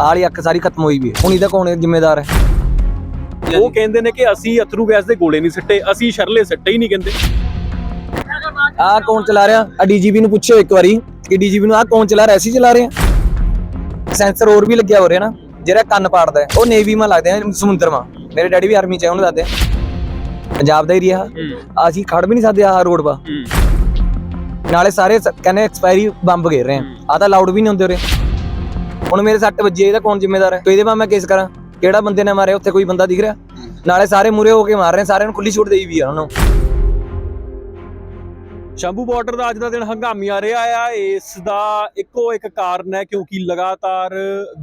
ਆਲੀ ਅੱਖ ਸਾਰੀ ਖਤਮ ਹੋਈ ਵੀ ਹੈ। ਹੁਣ ਇਹਦਾ ਕੌਣ ਜ਼ਿੰਮੇਦਾਰ ਹੈ। ਉਹ ਕਹਿੰਦੇ ਨੇ ਕਿ ਅਸੀਂ ਅਥਰੂ ਗੈਸ ਦੇ ਗੋਲੇ ਨਹੀਂ ਸਿੱਟੇ ਅਸੀਂ ਸ਼ਰਲੇ ਸਿੱਟੇ ਹੀ ਨਹੀਂ ਕਹਿੰਦੇ। ਆਹ ਕੌਣ ਚਲਾ ਰਿਹਾ? ਆ ਡੀਜੀਪੀ ਨੂੰ ਪੁੱਛਿਓ ਇੱਕ ਵਾਰੀ ਕਿ ਡੀਜੀਪੀ ਨੂੰ ਆਹ ਕੌਣ ਚਲਾ ਰਿਹਾ? ਅਸੀਂ ਚਲਾ ਰਹੇ ਹਾਂ। ਸੈਂਸਰ ਹੋਰ ਵੀ ਲੱਗਿਆ ਹੋ ਰਿਹਾ ਨਾ ਜਿਹੜਾ ਕੰਨ ਪਾੜਦਾ ਹੈ। ਉਹ ਨੇਵੀ ਮਾ ਲੱਗਦੇ ਆ ਸਮੁੰਦਰ ਮਾ ਮੇਰੇ ਡੈਡੀ ਵੀ ਆਰਮੀ ਚ ਹੈ ਉਹਨੂੰ ਦੱਸਦੇ ਆ। ਪੰਜਾਬ ਦਾ ਏਰੀਆ ਹੂੰ। ਅਸੀਂ ਖੜ ਵੀ ਨਹੀਂ ਸਕਦੇ ਆਹ ਰੋਡ ਪਾ ਨਾਲੇ ਸਾਰੇ ਕਹਿੰਦੇ ਐਕਸਪਾਇਰੀ ਬੰਬ ਘੇਰ ਰਹੇ ਆ। ਆ ਤਾਂ ਲਾਊਡ ਵੀ ਨਹੀਂ ਹੁੰਦੇ ਉਰੇ। ਹੁਣ ਮੇਰੇ ਸੱਟ ਵੱਜੀ ਹੈ, ਇਹਦਾ ਕੌਣ ਜ਼ਿੰਮੇਦਾਰ ਹੈ? ਕੋਈ ਇਹਦੇ ਪਾ ਮੈਂ ਕੇਸ ਕਰਾਂ। ਕਿਹੜਾ ਬੰਦੇ ਨੇ ਮਾਰਿਆ ਉੱਥੇ ਕੋਈ ਬੰਦਾ ਦਿਖ ਰਿਹਾ? ਨਾਲੇ ਸਾਰੇ ਮੂਰੇ ਹੋ ਕੇ ਮਾਰ ਰਹੇ ਸਾਰਿਆਂ ਨੂੰ ਖੁੱਲੀ ਛੂਟ ਦੇਈ ਵੀ ਆ ਉਹਨਾਂ ਨੂੰ ਸ਼ੰਭੂ ਬਾਰਡਰ ਦਾ ਅੱਜ ਦਾ ਦਿਨ ਹੰਗਾਮੀ ਆ ਰਿਹਾ ਆ। ਇਸ ਦਾ ਇੱਕੋ ਇੱਕ ਕਾਰਨ ਹੈ ਕਿਉਂਕਿ ਲਗਾਤਾਰ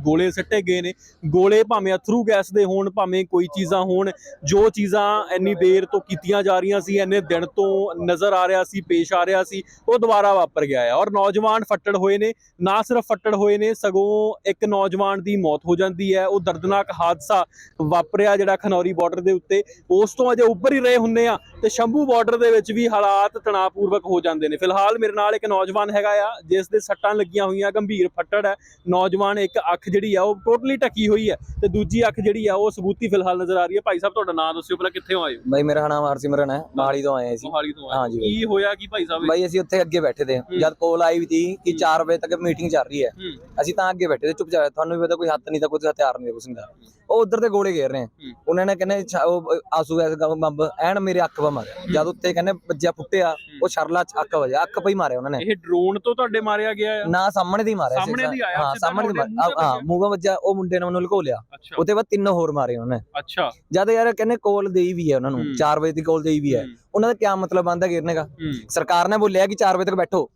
ਗੋਲੇ ਸਿੱਟੇ ਗਏ ਨੇ। ਗੋਲੇ ਭਾਵੇਂ ਅਥਰੂ ਗੈਸ ਦੇ ਹੋਣ, ਭਾਵੇਂ ਕੋਈ ਚੀਜ਼ਾਂ ਹੋਣ, ਜੋ ਚੀਜ਼ਾਂ ਇੰਨੀ ਦੇਰ ਤੋਂ ਕੀਤੀਆਂ ਜਾ ਰਹੀਆਂ ਸੀ, ਇੰਨੇ ਦਿਨ ਤੋਂ ਨਜ਼ਰ ਆ ਰਿਹਾ ਸੀ, ਪੇਸ਼ ਆ ਰਿਹਾ ਸੀ, ਉਹ ਦੁਬਾਰਾ ਵਾਪਰ ਗਿਆ ਹੈ ਔਰ ਨੌਜਵਾਨ ਫੱਟੜ ਹੋਏ ਨੇ, ਨਾ ਸਿਰਫ ਫੱਟੜ ਹੋਏ ਨੇ, ਸਗੋਂ ਇੱਕ ਨੌਜਵਾਨ ਦੀ ਮੌਤ ਹੋ ਜਾਂਦੀ ਹੈ। ਉਹ ਦਰਦਨਾਕ ਹਾਦਸਾ ਵਾਪਰਿਆ ਜਿਹੜਾ ਖਨੌਰੀ ਬਾਰਡਰ ਦੇ ਉੱਤੇ। ਉਸ ਤੋਂ ਅਜੇ ਉੱਪਰ ਹੀ ਰਹੇ ਹੁੰਨੇ ਆ ਤੇ ਸ਼ੰਭੂ ਬਾਰਡਰ ਦੇ ਵਿੱਚ ਵੀ ਹਾਲਾਤ ਤਣਾਅਪੂਰਵਕ ਹੋ ਜਾਂਦੇ ਨੇ। ਫਿਲਹਾਲ ਮੇਰੇ ਨਾਲ ਇੱਕ ਨੌਜਵਾਨ ਹੈਗਾ ਆ ਜਿਸ ਦੇ ਸੱਟਾਂ ਲੱਗੀਆਂ ਹੋਈਆਂ ਗੰਭੀਰ ਫੱਟੜ ਹੈ। ਨੌਜਵਾਨ ਇੱਕ ਅੱਖ ਜਿਹੜੀ ਆ ਉਹ ਟੋਟਲੀ ਢੱਕੀ ਹੋਈ ਹੈ ਤੇ ਦੂਜੀ ਅੱਖ ਜਿਹੜੀ ਆ ਉਹ ਸਬੂਤੀ ਫਿਲਹਾਲ ਨਜ਼ਰ ਆ ਰਹੀ ਹੈ। ਭਾਈ ਸਾਹਿਬ ਤੁਹਾਡਾ ਨਾਮ ਦੱਸਿਓ ਪਹਿਲਾਂ ਕਿੱਥੇ ਆਏ ਹੋ? ਬਾਈ ਮੇਰਾ ਨਾਮ ਹਰਸਿਮਰਨ ਹੈ। ਮਹਾਲੀ ਤੋਂ ਆਏ ਅਸੀਂ। ਮੋਹਾਲੀ ਤੋਂ ਆਏ ਹਾਂਜੀ ਬਾਈ। ਕੀ ਹੋਇਆ ਕੀ ਭਾਈ ਸਾਹਿਬ? ਬਾਈ ਅਸੀਂ ਉੱਥੇ ਅੱਗੇ ਬੈਠੇ ਤੇ ਜਦ ਕੋਲ ਆਈ ਵੀ ਸੀ ਕਿ 4 ਵਜੇ ਤੱਕ ਮੀਟਿੰਗ ਚੱਲ ਰਹੀ ਹੈ। ਹੂੰ। ਅਸੀਂ ਤਾਂ ਅੱਗੇ ਬੈਠੇ ਤੇ ਚੁੱਪਚਾਪ। ਤੁਹਾਨੂੰ ਵੀ ਪਤਾ ਕੋਈ ਹੱਥ ਨਹੀਂ ਤਾਂ ਕੋਈ ਹਥਿਆਰ ਨਹੀਂ ਕੁਛ ਨਹੀਂ ਦਾ ਉਹ ਉਧਰ ਤੇ ਗੋਲੇ ਘੇਰ ਰਹੇ ਆ। ਉਹਨਾਂ ਨੇ ਕਹਿੰਦੇ ਛ- ਉਹ ਆਸੂ ਐਸ ਬੰਬ ਐਨ ਮੇਰੇ ਅੱਖ ਪਾ ਮਾਰਿਆ। ਜਦ ਉੱਤੇ ਕਹਿੰਦੇ ਵੱਜਿਆ ਫੁੱਟਿਆ ਉਹ ਸ਼ਰਲਾ ਚ ਅੱਖ ਵਜਿਆ। ਅੱਖ ਪਈ ਮਾਰਿਆ ਉਹਨਾਂ ਨੇ। ਇਹ ਡਰੋਨ ਤੋਂ ਤੁਹਾਡੇ ਮਾਰਿਆ ਗਿਆ ਆ? ਨਾ ਸਾਹਮਣੇ ਦੀ ਮਾਰਿਆ ਸੀ ਸਾਹਮਣੇ ਦੀ ਆਇਆ, ਹਾਂ ਸਿੱਧਾ ਸਾਹਮਣੇ ਦੀ ਮਾਰਿਆ। ਮੂੰਹ ਹਾਂ ਵੱਜਿਆ? ਮੂੰਹ ਵੱਜਿਆ ਉਹ ਮੁੰਡੇ ਨੇ ਉਹਨੂੰ ਲੁਕੋ ਲਿਆ ਅੱਛਾ। ਉਹਦੇ ਬਾਅਦ ਤਿੰਨ ਹੋਰ ਮਾਰੇ ਉਹਨਾਂ। ਨੇ ਅੱਛਾ। ਜਦ ਯਾਰ ਕਹਿੰਦੇ ਕੋਲ ਦੇਈ ਵੀ ਹੈ ਉਹਨਾਂ ਨੂੰ ਹੂੰ। 4 ਵਜੇ ਦੀ ਕੋਲ ਦੇਈ ਵੀ ਹੈ। ਹੂੰ, ਉਹਨਾਂ ਦਾ ਕੀ ਮਤਲਬ ਬੰਦਾ ਘੇਰਨੇ ਦਾ? ਹੂੰ। ਸਰਕਾਰ ਨੇ ਬੋਲਿਆ ਕਿ 4 ਵਜੇ ਤੱਕ ਬੈਠੋ।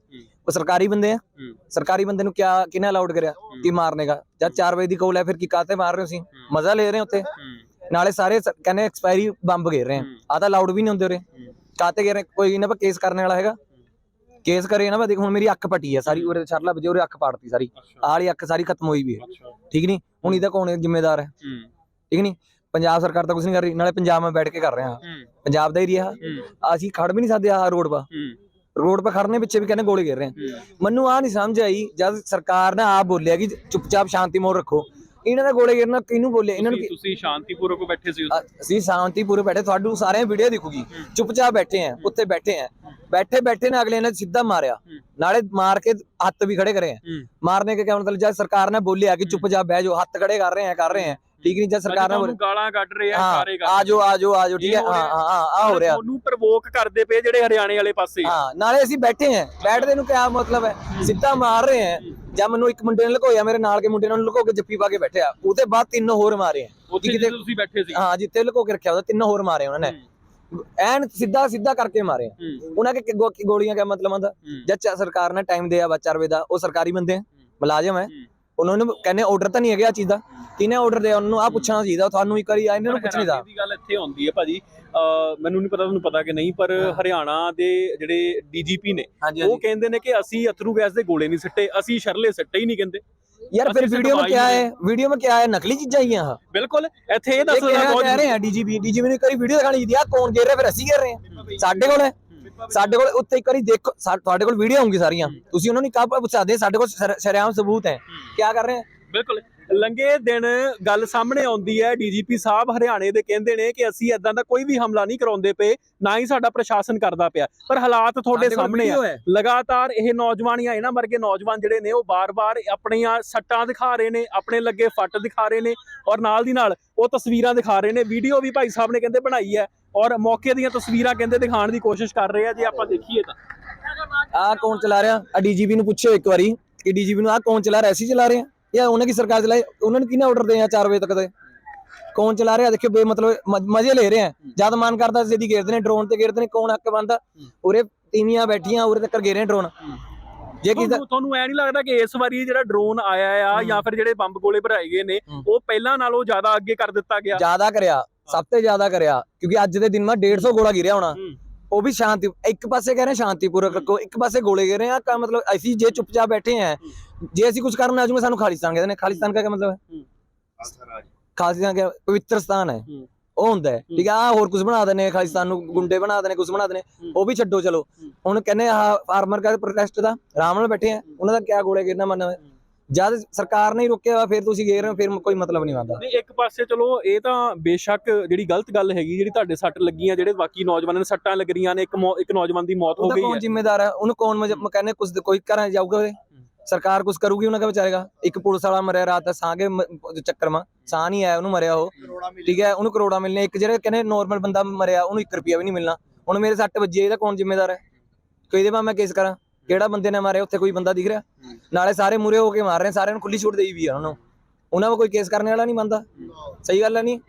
ਸਰਕਾਰੀ ਬੰਦੇ ਆ। ਹੂੰ। ਸਰਕਾਰੀ ਬੰਦੇ ਨੂੰ ਕਿਆ ਕਿਹਨੇ ਅਲਾਉਡ ਕਰਿਆ? ਕਿ ਮਾਰਨੇ ਦਾ ਜਦ 4 ਵਜੇ ਦੀ ਕੋਲ ਹੈ ਫਿਰ ਕੀ ਕਾਤੇ ਮਾਰ ਰਹੇ ਹੋ ਸੀ ਮਜ਼ਾ ਲੈ ਰਹੇ ਉੱਥੇ? ਨਾਲੇ ਸਾਰੇ ਕਹਿੰਦੇ ਐਕਸਪਾਇਰੀ ਬੰਬ ਘੇਰ ਰਹੇ ਆ। ਆ ਤਾਂ ਅਲਾਉਡ ਵੀ ਨਹੀਂ ਹੁੰਦੇ ਉਰੇ। ਕਾਤੇ ਘੇਰ ਰਹੇ? ਕੋਈ ਇਹਨਾਂ ਪਰ ਕੇਸ ਕਰਨ ਵਾਲਾ ਹੈਗਾ। ਕੇਸ ਕਰੇ ਨਾ ਬਾ ਦੇਖ ਹੁਣ ਮੇਰੀ ਅੱਖ ਪਟੀ ਹੈ ਸਾਰੀ ਉਰੇ ਛਰਲਾ ਵਜੇ ਉਰੇ ਅੱਖ ਪਾੜਤੀ ਸਾਰੀ। ਆਲੀ ਅੱਖ ਸਾਰੀ ਖਤਮ ਹੋਈ ਵੀ ਹੈ। ਠੀਕ ਨਹੀਂ? ਹੁਣ ਇਹਦਾ ਕੌਣ ਜ਼ਿੰਮੇਦਾਰ ਹੈ? ਠੀਕ ਨਹੀਂ? ਪੰਜਾਬ ਸਰਕਾਰ ਤਾਂ ਕੁਝ ਨਹੀਂ ਕਰ ਰਹੀ ਨਾਲੇ ਪੰਜਾਬ ਮੈਂ ਬੈਠ ਕੇ ਕਰ ਰਿਹਾ। ਪੰਜਾਬ ਦਾ ਏਰੀਆ ਹੂੰ। ਅਸੀਂ ਖੜ ਵੀ ਨਹੀਂ ਸਕਦੇ ਆ ਰੋਡ 'ਪਾ। ਹੂੰ। ਰੋਡ 'ਪਾ ਖੜਨੇ ਪਿੱਛੇ ਵੀ ਕਹਿੰਦੇ ਗੋਲੇ ਘੇਰ ਰਹੇ ਆ। ਮੈਨੂੰ ਆ ਨਹੀਂ ਸਮਝ ਆਈ ਜਦ ਸਰਕਾਰ ਨੇ ਆਪ ਬੋਲਿਆ ਕਿ ਚੁੱਪਚਾਪ ਸ਼ਾਂਤੀ ਮੋੜ ਰੱਖੋ। ਇਹਨਾਂ ਦਾ ਗੋਲੇ ਘੇਰਨਾ ਕਿਹਨੂੰ ਬੋਲੇ ਇਹਨਾਂ ਨੂੰ ਤੁਸੀਂ- ਸ਼ਾਂਤੀਪੂਰਵਕ ਬੈਠੇ ਸੀ ਅਸੀਂ ਸ਼ਾਂਤੀ ਪੂਰੇ ਬੈਠੇ ਤੁਹਾਨੂੰ ਸਾਰਿਆਂ ਵੀਡੀਓ ਦਿਖੂਗੀ। ਚੁੱਪਚਾਪ ਬੈਠੇ ਆ ਉੱਥੇ ਬੈਠੇ ਆ। ਬੈਠੇ ਬੈਠੇ ਨੇ ਅਗਲੇ ਨੇ ਸਿੱਧਾ ਮਾਰਿਆ। ਨਾਲੇ ਮਾਰ ਕੇ ਹੱਥ ਵੀ ਖੜੇ ਕਰੇ ਆ। ਮਾਰਨੇ ਕੇ ਕਿਆ ਮਤਲਬ? ਜਦ ਸਰਕਾਰ ਨੇ ਬੋਲਿਆ ਕਿ ਚੁੱਪਚਾਪ ਬਹਿ ਜਾਓ ਹੱਥ ਖੜੇ ਕਰ ਰਹੇ ਆ ਕਰ ਰਹੇ ਆ। ਠੀਕ ਨਹੀਂ ਜਦ ਸਰਕਾਰ ਨੇ ਤੁਹਾਨੂੰ ਬੋਲਿਆ ਗਾਲਾਂ ਕੱਢ ਰਹੇ ਆ ਸਾਰੇ ਆ ਜਾਓ ਆ ਜਾਓ ਆ ਜਾਓ ਠੀਕ ਹੈ ਹੋ ਹਾਂ ਆ ਹੋ ਰਿਹਾ। ਤੁਹਾਨੂੰ ਪ੍ਰਵੋਕ ਕਰਦੇ ਪਏ ਜਿਹੜੇ ਹਰਿਆਣੇ ਵਾਲੇ ਪਾਸੇ। ਹਾਂ ਨਾਲੇ ਅਸੀਂ ਬੈਠੇ ਆ ਬੈਠਦੇ ਨੂੰ ਕਿਆ ਮਤਲਬ ਹੈ? ਸਿੱਧਾ ਮਾਰ ਰਹੇ ਆ ਜਾਂ ਮੈਨੂੰ ਇੱਕ ਮੁੰਡੇ ਨੇ ਲੁਕੋਇਆ ਮੇਰੇ ਨਾਲ ਕੇ ਮੁੰਡੇ ਨੇ ਉਹਨੂੰ ਲੁਕੋ ਕੇ ਜੱਫੀ ਪਾ ਕੇ ਬੈਠਿਆ। ਉਹਦੇ ਬਾਅਦ ਤਿੰਨ ਹੋਰ ਮਾਰੇ ਆ। ਉੱਥੇ ਕਿਤੇ- ਤੁਸੀਂ ਬੈਠੇ ਸੀ। ਹਾਂ ਜਿੱਥੇ ਲੁਕੋ ਕੇ ਰੱਖਿਆ ਉਹਦਾ ਤਿੰਨ ਹੋਰ ਮਾਰੇ ਉਹਨਾਂ ਨੇ। ਐਨ ਸਿੱਧਾ ਸਿੱਧਾ ਕਰਕੇ ਮਾਰੇ ਉਹਨਾਂ ਕੇ ਗੋਲੀਆਂ ਦਾ ਮਤਲਬ ਹੁੰਦਾ ਚਾ- ਸਰਕਾਰ ਨੇ ਟਾਈਮ ਦਿਆ ਵਾ 4 ਵਜੇ ਦਾ ਉਹ ਸਰਕਾਰੀ ਬੰਦੇ ਆ। ਮੁਲਾਜ਼ਮ ਹੂੰ। ਉਹਨਾਂ ਨੂੰ ਕਹਿੰਦੇ ਆਰਡਰ ਤਾਂ ਨਹੀਂ ਹੈਗਾ ਆ ਚੀਜ਼ ਦਾ। ਕਿਨੇ ਆਰਡਰ ਦੇ ਉਹਨੂੰ ਆ ਪੁੱਛਣਾ ਚਾਹੀਦਾ ਤੁਹਾਨੂੰ ਇੱਕ ਵਾਰੀ ਇਹਨਾਂ ਨੂੰ ਪੁੱਛਣੀ ਦਾ ਦੀ ਗੱਲ ਇੱਥੇ ਹੁੰਦੀ ਹੈ ਭਾਜੀ। ਮੈਨੂੰ ਨਹੀਂ ਪਤਾ ਤੁਹਾਨੂੰ ਪਤਾ ਕਿ ਨਹੀਂ ਪਰ ਹਰਿਆਣਾ ਦੇ ਜਿਹੜੇ ਡੀਜੀਪੀ ਨੇ ਉਹ ਕਹਿੰਦੇ ਨੇ ਕਿ ਅਸੀਂ ਅਥਰੂ ਗੈਸ ਦੇ ਗੋਲੇ ਨਹੀਂ ਸਿੱਟੇ ਅਸੀਂ ਸ਼ਰਲੇ ਸਿੱਟੇ ਹੀ ਨਹੀਂ ਕਹਿੰਦੇ। ਯਾਰ ਫਿਰ ਵੀਡੀਓ ਵਿੱਚ ਕੀ ਹੈ ਵੀਡੀਓ ਵਿੱਚ ਕੀ ਹੈ ਨਕਲੀ ਚੀਜ਼ਾਂ ਹੀ ਆ ਬਿਲਕੁਲ ਇੱਥੇ ਇਹ ਦੱਸਣਾ ਰਹੇ ਆ ਡੀਜੀਪੀ ਡੀਜੀਪੀ ਨੇ ਕਰੀ ਵੀਡੀਓ ਦਿਖਾਣੀ ਦੀ ਆ ਕੌਣ ਗੇਰ ਰਿਹਾ ਫਿਰ ਅਸੀਂ ਗੇਰ ਰਹੇ ਆ। ਸਾਡੇ ਕੋਲ ਹੈ। ਸਾਡੇ ਕੋਲ ਉੱਤੇ ਇੱਕ ਵਾਰੀ ਦੇਖੋ ਤੁਹਾਡੇ ਕੋਲ ਵੀਡੀਓ ਹੋਣਗੀ ਸਾਰੀਆਂ। ਤੁਸੀਂ ਉਹਨਾਂ ਨੂੰ ਕਾਹ ਪੁੱਛਾ ਦੇ ਸਾਡੇ ਕੋਲ ਸ਼ਰ- ਸ਼ਰੇਆਮ ਸਬੂਤ ਹੈ। ਕੀ ਕਰ ਰਹੇ ਆ ਬਿਲਕੁਲ। ਲੰਗੇ ਦਿਨ ਗੱਲ ਸਾਹਮਣੇ ਆਉਂਦੀ ਹੈ ਡੀਜੀਪੀ ਸਾਹਿਬ ਹਰਿਆਣੇ ਦੇ ਕਹਿੰਦੇ ਨੇ ਕਿ ਅਸੀਂ ਇਦਾਂ ਦਾ ਕੋਈ ਵੀ ਹਮਲਾ ਨਹੀਂ ਕਰਾਉਂਦੇ ਪਏ ਨਾ ਹੀ ਸਾਡਾ ਪ੍ਰਸ਼ਾਸਨ ਕਰਦਾ ਪਿਆ। ਪਰ ਹਾਲਾਤ ਤੁਹਾਡੇ ਸਾਹਮਣੇ ਆ। ਹੈ। ਲਗਾਤਾਰ ਇਹ ਨੌਜਵਾਨ ਜਾਂ ਇਹਨਾਂ ਵਰਗੇ ਨੌਜਵਾਨ ਜਿਹੜੇ ਨੇ ਉਹ ਬਾਰ-ਬਾਰ ਆਪਣੀਆਂ ਸੱਟਾਂ ਦਿਖਾ ਰਹੇ ਨੇ ਆਪਣੇ ਲੱਗੇ ਫੱਟ ਦਿਖਾ ਰਹੇ ਨੇ ਔਰ ਨਾਲ ਦੀ ਨਾਲ ਉਹ ਤਸਵੀਰਾਂ ਦਿਖਾ ਰਹੇ ਨੇ। ਵੀਡੀਓ ਵੀ ਭਾਈ ਸਾਹਿਬ ਨੇ ਕਹਿੰਦੇ ਬਣਾਈ ਹੈ। ਔਰ ਮੌਕੇ ਦੀਆਂ ਤਸਵੀਰਾਂ ਕਹਿੰਦੇ ਦਿਖਾਉਣ ਦੀ ਕੋਸ਼ਿਸ਼ ਕਰ ਰਹੇ ਆ ਜੇ ਆਪਾਂ ਦੇਖੀਏ ਤਾਂ। ਆ ਕੌਣ ਚਲਾ ਰਿਹਾ? ਆ ਡੀਜੀਪੀ ਨੂੰ ਪੁੱਛਿਓ ਇੱਕ ਵਾਰੀ ਕਿ ਡੀਜੀਪੀ ਨੂੰ ਆ ਕੌਣ ਚਲਾ ਰਿਹਾ? ਅਸੀਂ ਚਲਾ ਰਹੇ ਆ ਜਾਂ ਉਹਨਾਂ ਦੀ ਸਰਕਾਰ ਚਲਾਏ ਉਹਨਾਂ ਨੂੰ ਕਿਹਨੇ ਆਰਡਰ ਦੇ ਆ 4 ਵਜੇ ਤੱਕ ਦੇ ਕੌਣ ਚਲਾ ਰਿਹਾ? ਦੇਖਿਓ ਬੇ ਮਤਲਬ ਮ- ਮਜ਼ੇ ਲੈ ਰਹੇ ਆ। ਜਦ ਮਨ ਕਰਦਾ ਸਿੱਧੀ ਘੇਰਦੇ ਨੇ ਡਰੋਨ ਤੇ ਘੇਰਦੇ ਨੇ ਕੌਣ ਹੱਕ ਬੰਦਾ ਉਰੇ ਤੀਵੀਆਂ ਬੈਠੀਆਂ ਉਰੇ ਤੱਕ ਘੇਰੇ ਡਰੋਨ ਜੇ ਕਿਸੇ ਤੁਹਾਨੂੰ ਐ ਨਹੀਂ ਲੱਗਦਾ ਕਿ ਇਸ ਵਾਰੀ ਜਿਹੜਾ ਡਰੋਨ ਆਇਆ ਆ ਜਾਂ ਫਿਰ ਜਿਹੜੇ ਬੰਬ ਗੋਲੇ ਭਰਾਏ ਗਏ ਨੇ। ਉਹ ਪਹਿਲਾਂ ਨਾਲੋਂ ਜ਼ਿਆਦਾ ਅੱਗੇ ਕਰ ਦਿੱਤਾ ਗਿਆ? ਜ਼ਿਆਦਾ ਕਰਿਆ। ਸਭ ਤੋਂ ਜ਼ਿਆਦਾ ਕਰਿਆ ਕਿਉਂਕਿ ਅੱਜ ਦੇ ਦਿਨ ਮਾ 150 ਗੋਲਾ ਗਿਰਿਆ ਹੋਣਾ। ਉਹ ਵੀ ਸ਼ਾਂਤੀ ਇੱਕ ਪਾਸੇ ਕਹਿ ਰਹੇ ਸ਼ਾਂਤੀਪੂਰਵਕ ਰੱਖੋ ਇੱਕ ਪਾਸੇ ਗੋਲੇ ਗਿਰ ਰਹੇ ਆ ਕਾ ਮਤਲਬ ਅਸੀਂ ਜੇ ਚੁੱਪਚਾਪ ਬੈਠੇ ਆ ਜੇ ਅਸੀਂ ਕੁਝ ਕਰਨ ਆਜੂਗੇ ਸਾਨੂੰ ਖਾਲਿਸਤਾਨ ਕਹਿੰਦੇ ਨੇ ਖਾਲਿਸਤਾਨ ਦਾ ਕੀ ਮਤਲਬ ਹੈ? ਖਾਲਿਸਤਾਨ ਕੀ ਪਵਿੱਤਰ ਸਥਾਨ ਹੈ। ਉਹ ਹੁੰਦਾ ਹੈ। ਠੀਕ ਆ ਹੋਰ ਕੁਝ ਬਣਾ ਦਨੇ ਖਾਲਿਸਤਾਨ ਨੂੰ ਗੁੰਡੇ ਬਣਾ ਦਨੇ ਕੁਝ ਬਣਾ ਦਨੇ। ਉਹ ਵੀ ਛੱਡੋ ਚਲੋ। ਹੁਣ ਕਹਿੰਦੇ ਆ ਫਾਰਮਰ ਦਾ ਪ੍ਰੋਟੈਸਟ ਦਾ ਆਰਾਮ ਨਾਲ ਬੈਠੇ ਆ ਉਹਨਾਂ ਦਾ ਕਿਆ ਗੋਲੇ ਗਿਰਨਾ ਮੰਨ ਜਦ ਸਰਕਾਰ ਨੇ ਹੀ ਰੋਕਿਆ ਵਾ, ਫਿਰ ਤੁਸੀਂ ਗਏ ਰਹੇ ਹੋ ਫਿਰ ਕੋਈ ਮਤਲਬ ਨਹੀਂ ਬਣਦਾ। ਨਹੀਂ ਇੱਕ ਪਾਸੇ ਚਲੋ ਇਹ ਤਾਂ ਬੇਸ਼ੱਕ ਜਿਹੜੀ ਗਲਤ ਗੱਲ ਹੈਗੀ ਜਿਹੜੀ ਤੁਹਾਡੇ ਸੱਟ ਲੱਗੀਆਂ ਜਿਹੜੇ ਬਾਕੀ ਨੌਜਵਾਨਾਂ ਨੇ ਸੱਟਾਂ ਲੱਗ ਰਹੀਆਂ ਨੇ ਇੱਕ ਇੱਕ ਨੌਜਵਾਨ ਦੀ ਮੌਤ ਹੋ ਗਈ ਕੌਣ ਹੈ। ਜ਼ਿੰਮੇਦਾਰ ਹੈ? ਉਹਨੂੰ ਕੌਣ ਕਹਿੰਦੇ ਕੁਝ ਕੋਈ ਘਰਾਂ ਜਾਊਗਾ ਉਹਦੇ ਸਰਕਾਰ ਕੁਝ ਕਰੂਗੀ ਉਹਨਾਂ ਦਾ? ਵਿਚਾਰੇਗਾ ਇੱਕ ਪੁਲਿਸ ਵਾਲਾ ਮਰਿਆ ਰਾਤ ਦਾ ਸਾਹ ਕੇ ਚੱਕਰ ਮਾ ਸਾਹ ਨਹੀਂ ਆਇਆ ਉਹਨੂੰ ਮਰਿਆ ਉਹ। ਠੀਕ ਹੈ ਉਹਨੂੰ ਕਰੋੜਾ ਮਿਲਨੇ ਇੱਕ ਜਿਹੜੇ ਕਹਿੰਦੇ ਨੋਰਮਲ ਬੰਦਾ ਮਰਿਆ ਉਹਨੂੰ 1 ਰੁਪਿਆ ਵੀ ਨਹੀਂ ਮਿਲਣਾ। ਹੁਣ ਮੇਰੇ ਸੱਟ ਵੱਜੀ ਇਹਦਾ ਕੌਣ ਜ਼ਿੰਮੇਦਾਰ ਹੈ? ਕੋਈ ਇਹਦੇ ਬਾਅਦ ਮੈਂ ਕੇਸ ਕਰਾਂ? ਕਿਹੜਾ ਬੰਦੇ ਨੇ ਮਾਰਿਆ ਉੱਥੇ ਕੋਈ ਬੰਦਾ ਦਿਖ ਰਿਹਾ? ਨਾਲੇ ਸਾਰੇ ਮੂਰੇ ਹੋ ਕੇ ਮਾਰ ਰਹੇ ਸਾਰਿਆਂ ਨੂੰ ਖੁੱਲੀ ਛੂਟ ਦੇਈ ਵੀ ਆ ਉਹਨਾਂ। ਨੂੰ ਉਹਨਾਂ ਨੂੰ ਕੋਈ ਕੇਸ ਕਰਨ ਵਾਲਾ ਨਹੀਂ ਬੰਦਾ। ਸਹੀ ਗੱਲ ਹੈ ਨਹੀਂ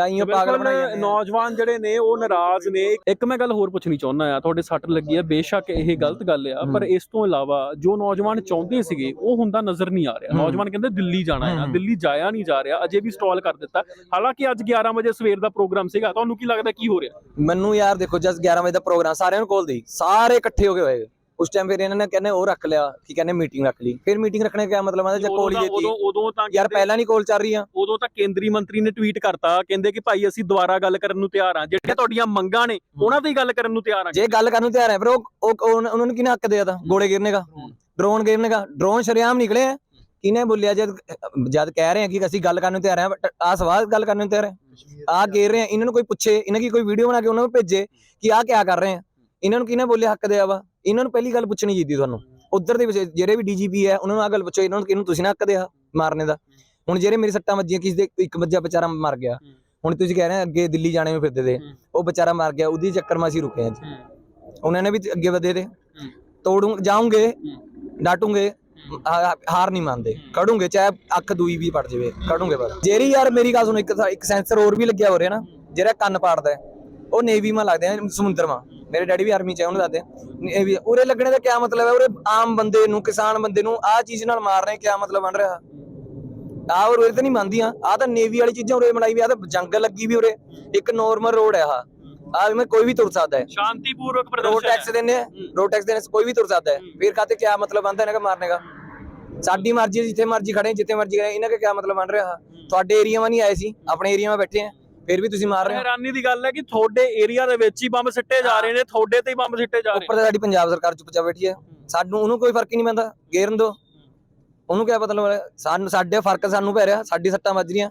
ਆਈਓ ਪਾਗਲ ਬਣਾਈ। ਨੌਜਵਾਨ ਜਿਹੜੇ ਨੇ ਉਹ ਨਾਰਾਜ਼ ਨੇ। ਇੱਕ ਮੈਂ ਗੱਲ ਹੋਰ ਪੁੱਛਣੀ ਚਾਹੁੰਦਾ ਆ ਤੁਹਾਡੇ ਸੱਟ ਲੱਗੀ ਆ ਬੇਸ਼ੱਕ ਇਹ ਗਲਤ ਗੱਲ ਆ ਪਰ ਇਸ ਤੋਂ ਇਲਾਵਾ ਜੋ ਨੌਜਵਾਨ ਚਾਹੁੰਦੇ ਸੀਗੇ ਉਹ ਹੁੰਦਾ ਨਜ਼ਰ ਨਹੀਂ ਆ ਰਿਹਾ। ਨੌਜਵਾਨ ਕਹਿੰਦੇ ਦਿੱਲੀ ਜਾਣਾ ਆ ਹੂੰ। ਦਿੱਲੀ ਜਾਇਆ ਨਹੀਂ ਜਾ ਰਿਹਾ ਅਜੇ ਵੀ ਸਟਾਲ ਕਰ ਦਿੱਤਾ। ਹਾਲਾਂਕਿ ਅੱਜ 11 ਵਜੇ ਸਵੇਰ ਦਾ ਪ੍ਰੋਗਰਾਮ ਸੀਗਾ ਤੁਹਾਨੂੰ ਕੀ ਲੱਗਦਾ ਕੀ ਹੋ ਰਿਹਾ? ਮੈਨੂੰ ਯਾਰ ਦੇਖੋ ਜਸ 11 ਵਜੇ ਦਾ ਪ੍ਰੋਗਰਾਮ ਸਾਰਿਆਂ ਨੂੰ ਕੋਲ ਦੇਈ। ਸਾਰੇ ਇਕੱਠੇ ਹੋ ਕੇ ਹੋਏ। ਉਸ ਟਾਈਮ ਫਿਰ ਇਹਨਾਂ ਨੇ ਕਹਿੰਦੇ ਉਹ ਰੱਖ ਲਿਆ ਕੀ ਕਹਿੰਦੇ ਮੀਟਿੰਗ ਰੱਖ ਲਈ। ਫਿਰ ਮੀਟਿੰਗ ਰੱਖਣੇ ਦਾ ਕੀ ਮਤਲਬ ਹੈ ਜੇ ਕੋਲ ਹੀ ਉਦੋਂ ਉਦੋਂ ਤਾਂ ਯਾਰ ਪਹਿਲਾਂ ਨਹੀਂ ਕੋਲ ਚੱਲ ਰਹੀ ਆ ਉਦੋਂ ਤਾਂ ਕੇਂਦਰੀ ਮੰਤਰੀ ਨੇ ਟਵੀਟ ਕਰਤਾ ਕਹਿੰਦੇ ਕਿ ਭਾਈ ਅਸੀਂ ਦੁਬਾਰਾ ਗੱਲ ਕਰਨ ਨੂੰ ਤਿਆਰ ਹਾਂ ਜਿਹੜੀਆਂ ਤੁਹਾਡੀਆਂ ਮੰਗਾਂ ਨੇ ਉਹਨਾਂ ਤੇ ਹੀ ਗੱਲ ਕਰਨ ਨੂੰ ਤਿਆਰ ਹਾਂ ਜੇ ਗੱਲ ਕਰਨ ਨੂੰ ਤਿਆਰ ਹੈ ਫਿਰ ਉਹ ਉਹ- ਉਹ- ਉਹਨਾਂ ਨੂੰ ਕਿਹਨੇ ਹੱਕ ਦਿਆ ਤਾ ਗੋਲੇ ਗਿਰਨੇ ਦਾ। ਡਰੋਨ ਗਿਰਨੇ ਦਾ। ਡਰੋਨ ਸ਼ਰਿਆਮ ਨਿਕਲੇ ਆ। ਕਿਹਨੇ ਬੋਲਿਆ? ਜਦ ਜਦ ਕਹਿ ਰਹੇ ਆ ਕਿ ਅਸੀਂ ਗੱਲ ਕਰਨ ਨੂੰ ਤਿਆਰ ਹਾਂ ਬਟ ਆ ਸਵਾਲ ਗੱਲ ਕਰਨ ਨੂੰ ਤਿਆਰ ਹੈ ਆ ਗੇਰ ਰਹੇ ਆ। ਇਹਨਾਂ ਨੂੰ ਕੋਈ ਪੁੱਛੇ ਇਹਨਾਂ ਦੀ ਕੋਈ ਵੀਡੀਓ ਬਣਾ ਕੇ ਉਹਨਾਂ ਨੂੰ ਭੇਜੇ ਕਿ ਆ ਕਿਆ ਕਰ ਰਹੇ ਆ? ਇਹਨਾਂ ਨੂੰ ਕਿਹਨੇ ਬੋਲਿਆ ਹੱਕ ਦਿਆ ਵਾ? ਇਹਨਾਂ ਨੂੰ ਪਹਿਲੀ ਗੱਲ ਪੁੱਛਣੀ ਚਾਹੀਦੀ ਤੁਹਾਨੂੰ। ਉਧਰ ਦੇ ਵਿੱਚ ਜਿਹੜੇ ਵੀ ਡੀਜੀਪੀ ਹੈ ਉਹਨਾਂ ਨੂੰ ਆ ਗੱਲ ਪੁੱਛੋ ਇਹਨਾਂ ਨੂੰ ਕਿਹਨੂੰ ਤੁਸੀਂ ਨਾ ਹੱਕ ਦਿਆ ਮਾਰਨੇ ਦਾ? ਹੁਣ ਜਿਹੜੇ ਮੇਰੀ ਸੱਟਾਂ ਵੱਜੀਆਂ ਕਿਸੇ ਦੇ ਇੱਕ ਬੱਚਾ ਵਿਚਾਰਾ ਮਰ ਗਿਆ। ਹੁਣ ਤੁਸੀਂ ਕਹਿ ਰਹੇ ਅੱਗੇ ਦਿੱਲੀ ਜਾਣੇ ਨੂੰ ਫਿਰਦੇ ਤੇ। ਉਹ ਵਿਚਾਰਾ ਮਰ ਗਿਆ ਉਹਦੀ ਚੱਕਰ ਮਾ ਅਸੀਂ ਰੁਕੇ ਆ ਜੀ। ਉਹਨਾਂ ਨੇ ਵੀ ਅੱਗੇ ਵਧੇ ਤੇ। ਹੂੰ। ਤੋੜੂ ਜਾਉਂਗੇ ਡਾਟੂਗੇ ਹਾਰ ਨਹੀਂ ਮੰਨਦੇ। ਖੜੂਗੇ ਚਾਹੇ ਅੱਖ ਦੂਈ ਵੀ ਪੜ ਜਾਵੇ ਖੜੂਗੇ ਬਸ। ਜਿਹੜੀ ਯਾਰ ਮੇਰੀ ਗੱਲ ਸੁਣ ਇੱਕ ਇੱਕ ਸੈਂਸਰ ਹੋਰ ਵੀ ਲੱਗਿਆ ਹੋ ਰਿਹਾ ਨਾ ਜਿਹੜਾ ਕੰਨ ਪਾੜਦਾ ਉਹ ਨੇਵੀ ਮਾ ਲੱਗਦੇ ਆ ਸਮੁੰਦਰ ਮਾ ਮੇਰੇ ਡੈਡੀ ਵੀ ਆਰਮੀ ਚ ਹੈ ਉਹਨੂੰ ਦੱਸਦੇ। ਨੇਵੀ ਉਰੇ ਲੱਗਣੇ ਦਾ ਕੀ ਮਤਲਬ ਹੈ? ਉਰੇ ਆਮ ਬੰਦੇ ਨੂੰ ਕਿਸਾਨ ਬੰਦੇ ਨੂੰ ਆਹ ਚੀਜ਼ ਨਾਲ ਮਾਰ ਰਹੇ ਕੀ ਮਤਲਬ ਬਣ ਰਿਹਾ? ਆ ਉਹ ਉਰੇ ਤਾਂ ਨਹੀਂ ਮੰਨਦੀਆਂ ਆ ਤਾਂ ਨੇਵੀ ਵਾਲੀ ਚੀਜ਼ਾਂ ਉਰੇ ਬਣਾਈ ਵੀ ਆ ਤਾਂ ਜੰਗ ਲੱਗੀ ਵੀ ਉਰੇ। ਇੱਕ ਨਾਰਮਲ ਰੋਡ ਹੈ ਆ ਆ ਮੈਂ ਕੋਈ ਵੀ ਤੁਰ ਸਕਦਾ ਹੈ। ਸ਼ਾਂਤੀਪੂਰਵਕ ਰੋਡ ਪ੍ਰਦਰਸ਼ਨ ਟੈਕਸ ਦਿੰਦੇ ਆ ਰੋਡ ਟੈਕਸ ਦੇਣੇ ਕੋਈ ਵੀ ਤੁਰ ਸਕਦਾ ਹੈ। ਫਿਰ ਖਾਤੇ ਕੀ ਮਤਲਬ ਬਣਦਾ ਇਹਨਾਂ ਦਾ ਮਾਰਨੇ ਦਾ? ਸਾਡੀ ਮਰਜ਼ੀ ਜਿੱਥੇ ਮਰਜ਼ੀ ਖੜੇ ਜਿੱਥੇ ਮਰਜ਼ੀ ਖੜੇ ਇਹਨਾਂ ਦਾ ਕੀ ਮਤਲਬ ਬਣ ਰਿਹਾ ਤੁਹਾਡੇ ਏਰੀਆ ਮਾ ਨਹੀਂ ਆਏ ਸੀ ਆਪਣੇ ਏਰੀਆ ਮਾ ਬੈਠੇ ਆ। ਫਿਰ ਵੀ ਤੁਸੀਂ ਮਾਰ ਰਹੇ ਹੋ? ਹੈਰਾਨੀ ਦੀ ਗੱਲ ਹੈ ਕਿ ਤੁਹਾਡੇ ਏਰੀਆ ਦੇ ਵਿੱਚ ਹੀ ਬੰਬ ਸਿੱਟੇ ਜਾ ਰਹੇ ਨੇ ਤੁਹਾਡੇ ਤੇ ਹੀ ਬੰਬ ਸਿੱਟੇ ਜਾ ਰਹੇ ਉੱਪਰ ਤਾਂ ਸਾਡੀ ਪੰਜਾਬ ਸਰਕਾਰ ਚੁੱਪਚਾਪ ਬੈਠੀ ਹੈ। ਸਾਨੂੰ ਉਹਨੂੰ ਕੋਈ ਫ਼ਰਕ ਹੀ ਨਹੀਂ ਪੈਂਦਾ ਗੇਰਨ ਦੋ ਉਹਨੂੰ ਕੀ ਮਤਲਬ ਹੈ? ਸਾਨੂੰ ਸਾਡੇ ਫ਼ਰਕ ਸਾਨੂੰ ਪੈ ਰਿਹਾ ਸਾਡੀ ਸੱਟਾਂ ਵੱਜ ਰਹੀਆਂ।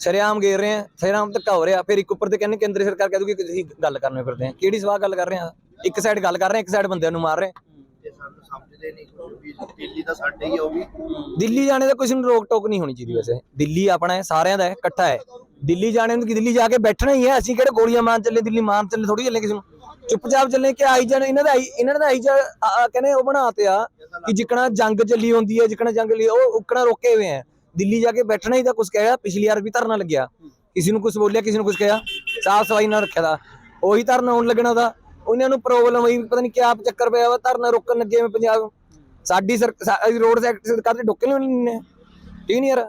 ਸ਼ਰੇਆਮ ਗੇਰ ਰਹੇ ਆ ਸ਼ਰੇਆਮ ਧੱਕਾ ਹੋ ਰਿਹਾ। ਫਿਰ ਇੱਕ ਉੱਪਰ ਤੇ ਕਹਿੰਦੇ ਕੇਂਦਰ ਸਰਕਾਰ ਕਹਿ ਦੂਗੀ ਕਿ ਤੁਸੀਂ ਗੱਲ ਕਰਨੇ ਫਿਰਦੇ ਆ। ਕਿਹੜੀ ਸਵਾਲ ਗੱਲ ਕਰ ਰਹੇ ਆ? ਇੱਕ ਸਾਈਡ ਗੱਲ ਕਰ ਰਹੇ ਆ ਇੱਕ ਸਾਈਡ ਬੰਦਿਆਂ ਨੂੰ ਮਾਰ ਰਹੇ ਆ। ਤੇ ਸਾਨੂੰ ਸਮਝਦੇ ਨਹੀਂ ਕੁਝ ਵੀ ਦਿੱਲੀ ਤਾਂ ਸਾਡੇ ਹੀ ਆ ਉਹ ਵੀ। ਦਿੱਲੀ ਜਾਣੇ ਦਾ ਨੂੰ ਰੋਕ ਟੋਕ ਨਹੀਂ ਹੋਣੀ ਚਾਹੀਦੀ ਵੈਸੇ। ਦਿੱਲੀ ਆਪਣਾ ਹੈ ਸਾਰਿਆਂ ਦਾ ਹੈ ਇਕੱਠਾ ਹੈ। ਦਿੱਲੀ ਜਾਣੇ ਨੂੰ ਕਿ ਦਿੱਲੀ ਜਾ ਕੇ ਬੈਠਣਾ ਹੀ ਹੈ। ਅਸੀਂ ਕਿਹੜੇ ਗੋਲੀਆਂ ਮਾਰਨ ਚੱਲੇ, ਦਿੱਲੀ ਮਾਰਨ ਚੱਲੇ ਥੋੜੀ ਚੱਲੇ ਕਿਸੇ ਨੂੰ। ਚੁੱਪਚਾਪ ਚੱਲੇ ਕਿ ਆਈ ਜਾਣ, ਇਹਨਾਂ ਦਾ ਇਹਨਾਂ ਦਾ ਆਈ ਜਾ ਕਹਿੰਦੇ ਉਹ ਬਣਾਤੇ ਆ ਕਿ ਜਿਕਣਾ ਜੰਗ ਚੱਲੀ ਹੁੰਦੀ ਹੈ, ਜਿਕਣਾ ਜੰਗ ਲਈ ਉਹ ਉਕਣਾ ਰੋਕੇ ਹੋਏ ਆ। ਦਿੱਲੀ ਜਾ ਕੇ ਬੈਠਣਾ ਹੀ ਤਾਂ ਕੁਝ ਕਹਿਆ ਪਿਛਲੀ ਵਾਰ ਵੀ ਧਰਨਾ ਲੱਗਿਆ। ਕਿਸੇ ਨੂੰ ਕੁਝ ਬੋਲਿਆ, ਕਿਸੇ ਨੂੰ ਕੁਝ ਕਿਹਾ। ਸਾਫ਼ ਸਫ਼ਾਈ ਨਾਲ ਰੱਖਿਆ ਦਾ। ਉਹੀ ਧਰਨਾ ਹੋਣ ਲੱਗਣਾ ਦਾ। ਉਹਨਾਂ ਨੂੰ ਪ੍ਰੋਬਲਮ ਹੋਈ ਪਤਾ ਨਹੀਂ ਕਿਆ ਚੱਕਰ ਪਿਆ ਵਾ, ਧਰਨਾ ਰੋਕਣ ਲੱਗੇ ਮੈਂ ਪੰਜਾਬ ਸਾਡੀ ਸਰ ਰੋਡ ਸਰਕਾਰ ਦੇ ਡੋਕੇ ਨਹੀਂ ਠੀਕ ਨਹੀਂ ਯਾਰ।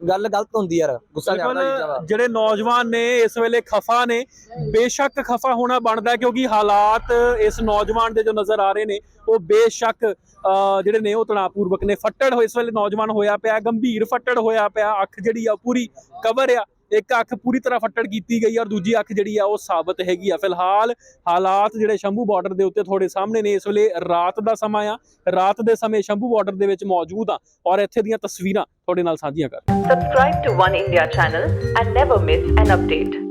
ਗੱਲ ਗਲਤ ਹੁੰਦੀ ਯਾਰ ਗੁੱਸਾ ਚੜਦਾ ਚੀਜ਼ਾਂ ਦਾ। ਬਿਲਕੁਲ ਜਿਹੜੇ ਨੌਜਵਾਨ ਨੇ ਇਸ ਵੇਲੇ ਖਫਾ ਨੇ ਬੇਸ਼ੱਕ ਖਫਾ ਹੋਣਾ ਬਣਦਾ ਹੈ ਕਿਉਂਕਿ ਹਾਲਾਤ ਇਸ ਨੌਜਵਾਨ ਦੇ ਜੋ ਨਜ਼ਰ ਆ ਰਹੇ ਨੇ ਉਹ ਬੇਸ਼ੱਕ ਅਹ, ਜਿਹੜੇ ਨੇ ਉਹ ਤਣਾਪੂਰਵਕ ਨੇ। ਫੱਟੜ ਹੋਏ ਇਸ ਵੇਲੇ ਨੌਜਵਾਨ ਹੋਇਆ ਪਿਆ ਗੰਭੀਰ ਫੱਟੜ ਹੋਇਆ ਪਿਆ ਅੱਖ ਜਿਹੜੀ ਆ ਪੂਰੀ ਕਵਰ ਆ। ਇੱਕ ਅੱਖ ਪੂਰੀ ਤਰ੍ਹਾਂ ਫੱਟੜ ਕੀਤੀ ਗਈ ਔਰ ਦੂਜੀ ਅੱਖ ਜਿਹੜੀ ਆ ਉਹ ਸਾਬਤ ਹੈਗੀ ਆ ਫਿਲਹਾਲ ਹਾਲਾਤ ਜਿਹੜੇ ਸ਼ੰਭੂ ਬਾਰਡਰ ਦੇ ਉੱਤੇ ਤੁਹਾਡੇ ਸਾਹਮਣੇ ਨੇ, ਇਸ ਵੇਲੇ ਰਾਤ ਦਾ ਸਮਾਂ ਆ ਰਾਤ ਦੇ ਸਮੇਂ ਸ਼ੰਭੂ ਬਾਰਡਰ ਦੇ ਵਿੱਚ ਮੌਜੂਦ ਆ ਔਰ ਇੱਥੇ ਦੀਆਂ ਤਸਵੀਰਾਂ ਤੁਹਾਡੇ ਨਾਲ ਸਾਂਝੀਆਂ ਕਰ Subscribe to One India channel and never miss an update.